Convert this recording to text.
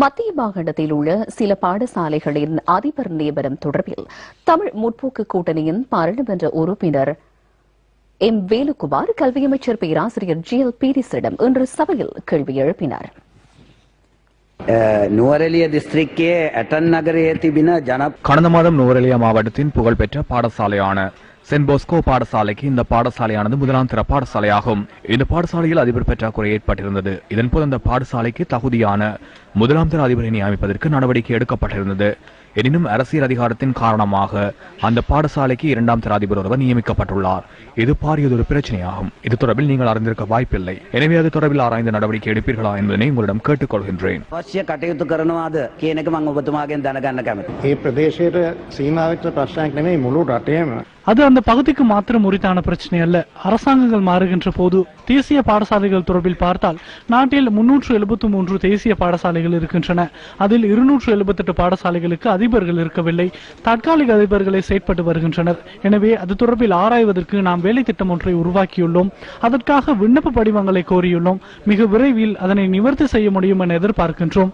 மத்திய மாகாணத்தில் உள்ள சில பாடசாலைகளின் அதிபர் நியமனம் தொடர்பில் தமிழ் முற்போக்கு கூட்டணியின் பாராளுமன்ற உறுப்பினர் எம் வேலுகுமார் கல்வி அமைச்சர் பேராசிரியர் ஜி எல் பீரிஸிடம் இன்று சபையில் கேள்வி எழுப்பினார். நுவரெலிய டிஸ்ட்ரிக்டே அட்டன் நகரே திபின ஜன கடந்த மாதம் நுவரெலியா மாவட்டத்தின் புகழ்பெற்ற பாடசாலையான சென்போஸ்கோ பாடசாலைக்கு இந்த பாடசாலையானது முதலாம் தர பாடசாலையாகும் இந்த பாடசாலையில் அதிபர் பற்றாக்குறை ஏற்பட்டிருந்தது இதன்போது அந்த பாடசாலைக்கு தகுதியான முதலாம் திற அதிபரை நியமிப்பதற்கு நடவடிக்கை எடுக்கப்பட்டிருந்தது எனினும் அரசியல் அதிகாரத்தின் காரணமாக அந்த பாடசாலைக்கு இரண்டாம் தர அதிபர் ஒருவர் நியமிக்கப்பட்டுள்ளார் இது பாரியதொரு பிரச்சனையாகும் இது தொடர்பில் நீங்கள் அறிந்திருக்க வாய்ப்பில்லை எனவே அது தொடர்பில் ஆராய்ந்த நடவடிக்கை எடுப்பீர்களா என்பதனை உங்களிடம் கேட்டுக்கொள்கின்றேன் අවශ්‍ය කටයුතු කරනවාද කියන එක මං ඔබතුමාගෙන් දැනගන්න කැමති. ඒ ප්‍රදේශයට සීමාවිත ප්‍රශ්නයක් නෙමෙයි මුළු රටේම அது அந்த பகுதிக்கு மாத்திரம் உரித்தான பிரச்சனை அல்ல அரசாங்கங்கள் மாறுகின்ற போது தேசிய பாடசாலைகள் தொடர்பில் பார்த்தால் நாட்டில் முன்னூற்று எழுபத்தி மூன்று தேசிய பாடசாலைகள் இருக்கின்றன அதில் இருநூற்று எழுபத்தெட்டு பாடசாலைகளுக்கு அதிபர்கள் இருக்கவில்லை. தற்காலிக அதிபர்களை செயற்பட்டு வருகின்றனர். எனவே அது தொடர்பில் ஆராய்வதற்கு நாம் வேலை திட்டம் ஒன்றை உருவாக்கியுள்ளோம். அதற்காக விண்ணப்ப படிவங்களை கோரியுள்ளோம். மிக விரைவில் அதனை நிவர்த்தி செய்ய முடியும் என எதிர்பார்க்கின்றோம்.